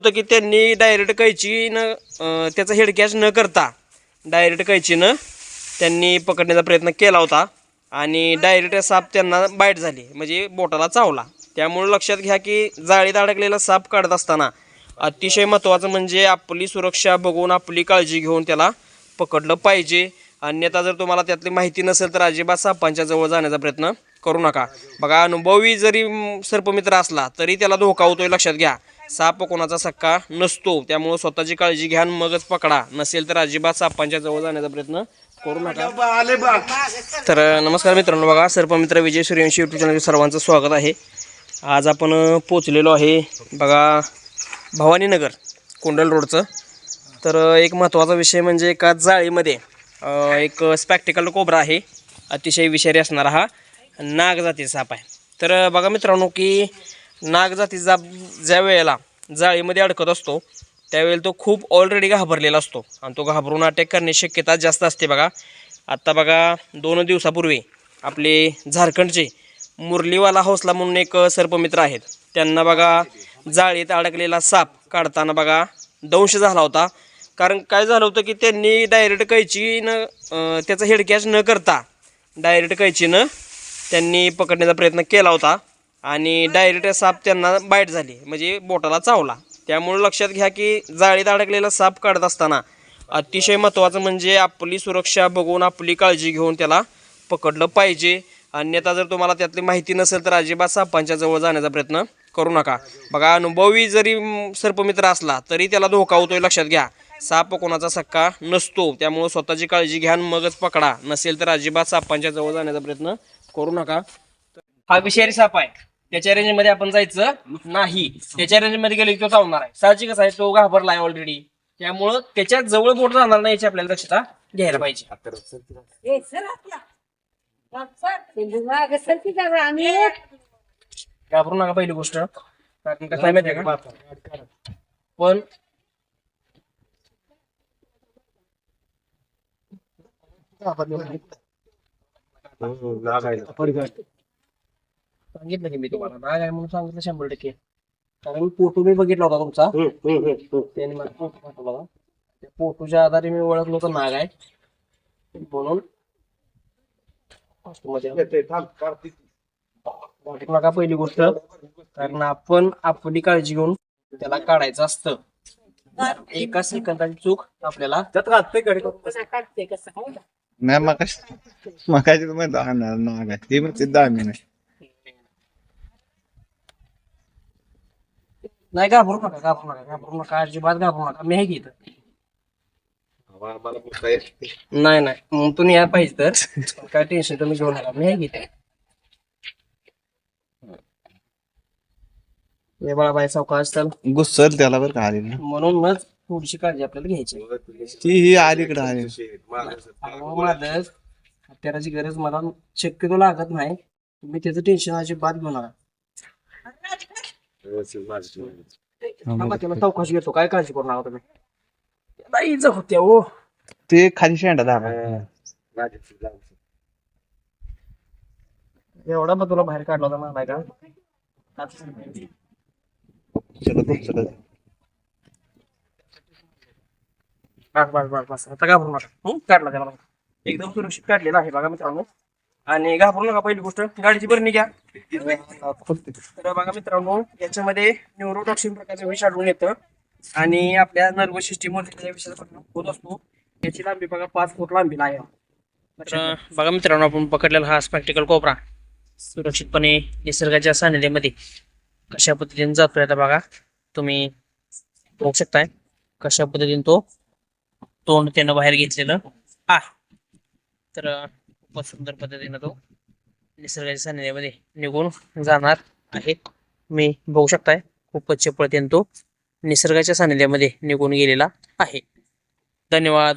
होतं की त्यांनी डायरेक्ट कैची न त्याचा हेड कॅच न करता डायरेक्ट कैचीनं त्यांनी पकडण्याचा प्रयत्न केला होता. आणि डायरेक्ट साप त्यांना बाईट झाली म्हणजे बोटाला चावला. त्यामुळे लक्षात घ्या की जाळीत अडकलेला साप काढत असताना अतिशय महत्त्वाचं म्हणजे आपली सुरक्षा बघून आपली काळजी घेऊन त्याला पकडलं पाहिजे. अन्यथा जर तुम्हाला त्यातली माहिती नसेल तर अजिबात सापांच्या जवळ जाण्याचा प्रयत्न करू नका. बघा अनुभवी जरी सर्पमित्र असला तरी त्याला धोका होतोय लक्षात घ्या. साप कोणाचा सक्का नसतो. त्यामुळं स्वतःची काळजी घ्या आणि मगच पकडा. नसेल तर अजिबात सापांच्या जवळ जाण्याचा प्रयत्न करू नका. तर नमस्कार मित्रांनो बघा सर्पमित्र विजय सूर्यवंशी यूट्यूब चॅनल सर्वांचं स्वागत आहे. आज आपण पोचलेलो आहे बघा भवानीनगर कोंडल रोडचं. तर एक महत्त्वाचा विषय म्हणजे एका जाळीमध्ये एक स्पॅक्टिकल कोबरा आहे. अतिशय विषारी असणारा हा नाग जातीचा साप आहे. तर बघा मित्रांनो की नाग जातीचा ज्या वेळेला जाळीमध्ये अडकत असतो त्यावेळेला तो खूप ऑलरेडी घाबरलेला असतो. आणि तो घाबरून अटॅक करण्याची शक्यता जास्त असते बघा. आत्ता बघा दोन दिवसापूर्वी आपले झारखंडचे मुरलीवाला हौसला म्हणून एक सर्पमित्र आहेत. त्यांना बघा जाळीत अडकलेला साप काढताना बघा दंश झाला होता. कारण काय झालं होतं की त्यांनी डायरेक्ट कैचीनं त्याचा हेडकॅच न करता डायरेक्ट कैचीनं त्यांनी पकडण्याचा प्रयत्न केला होता. आणि डायरेक्ट साप त्यांना बाईट झाली. म्हणजे बोटाला चावला. त्यामुळे लक्षात घ्या की जाळीत अडकलेला साप काढत असताना अतिशय महत्त्वाचं म्हणजे आपली सुरक्षा बघून आपली काळजी घेऊन त्याला पकडलं पाहिजे. अन्यथा जर तुम्हाला त्यातली माहिती नसेल तर अजिबात सापांच्या जवळ जाण्याचा प्रयत्न करू नका. बघा अनुभवी जरी सर्पमित्र असला तरी त्याला धोका होतोय लक्षात घ्या. साप कोणाचा सक्का नसतो. त्यामुळे स्वतःची काळजी घ्या आणि मगच पकडा. नसेल तर अजिबात सापांच्या जवळ जाण्याचा प्रयत्न करू नका. हा विषारी साप आहे. त्याच्या रेंजमध्ये आपण जायचं नाही. त्याच्या रेंजमध्ये गेले की तो चावणार आहे. साहजिकच आहे तो घाबरला आहे ऑलरेडी त्यामुळं त्याच्याजवळ बोट जाणार नाही याची आपल्याला दक्षता घ्यायला पाहिजे. घाबरू नका पहिली गोष्ट. कारण कसं आहे माहितीये का? पण सांगितलं की मी तुम्हाला. नाग आहे म्हणून सांगितलं शंभर टक्के. कारण फोटो मी बघितला होता तुमचा. त्याने मला फोटो पाठवला होता. त्या फोटोच्या आधारे मी ओळखलो होतं नाग आहे म्हणून मध्ये. वाटू नका पहिली गोष्ट. कारण आपण आपली काळजी घेऊन त्याला काढायचं असतं. एका सेकंदाची चूक आपल्याला कसं काढते कसं काय नाही मग दहा नाग आहे ते दहा महिने नाही घाबरू नका घाबरू नका घाबरू नका अजिबात घाबरू नका. मी आहे की इथं. नाही. नाही मग तुम्ही या पाहिजे तर. काय टेन्शन तुम्ही घेऊ नका. मी आहे की इथे. हे बाळाबाई सावकाश चल. गुस्सल त्याला बरं का म्हणूनच थोडीशी काळजी आपल्याला घ्यायची ती ही अलीकडे आली अहो, माझं हत्याराची गरज मला शक्यतो लागत नाही. तुम्ही त्याचं टेन्शन अजिबात घेऊ नका. थांबा, त्याला चौकशी घेतो काय काळजी करून आहोत तुम्ही त्याला इजा होते हो ते खाली शेंडा दाबा एवढा मग तुला बाहेर काढला होता माहिती का चला तुमचं बस बस बस बस आता घाबरू नका हं? काढला त्याला. एकदम सुरक्षित काढलेला आहे बघा मित्रांनो. आणि घाबरू नका पहिली गोष्ट. गाडीची बरणी घ्या. तर बघा मित्रांनो याच्यामध्ये न्यूरोटॉक्सिन प्रकारचे विष आढळून येतं. आणि आपल्या विषयाचा परिणाम होत असतो. याची लांबी बघा पाच फूट लांबीला आहे. तर बघा मित्रांनो आपण पकडलेला हा स्पॅक्टिकल कोपरा. सुरक्षितपणे निसर्गाच्या सानिध्यामध्ये कशा पद्धतीने जातोय आता बघा. तुम्ही बघू शकताय कशा पद्धतीने तो तोंड त्यानं बाहेर घेतलेलं आ तर खूपच सुंदर पद्धतीनं तो निसर्गाच्या सानिध्यामध्ये निघून जाणार आहे. मी बघू शकताय खूपच चपळतेने तो निसर्गाच्या सानिध्यामध्ये निघून गेलेला आहे. धन्यवाद.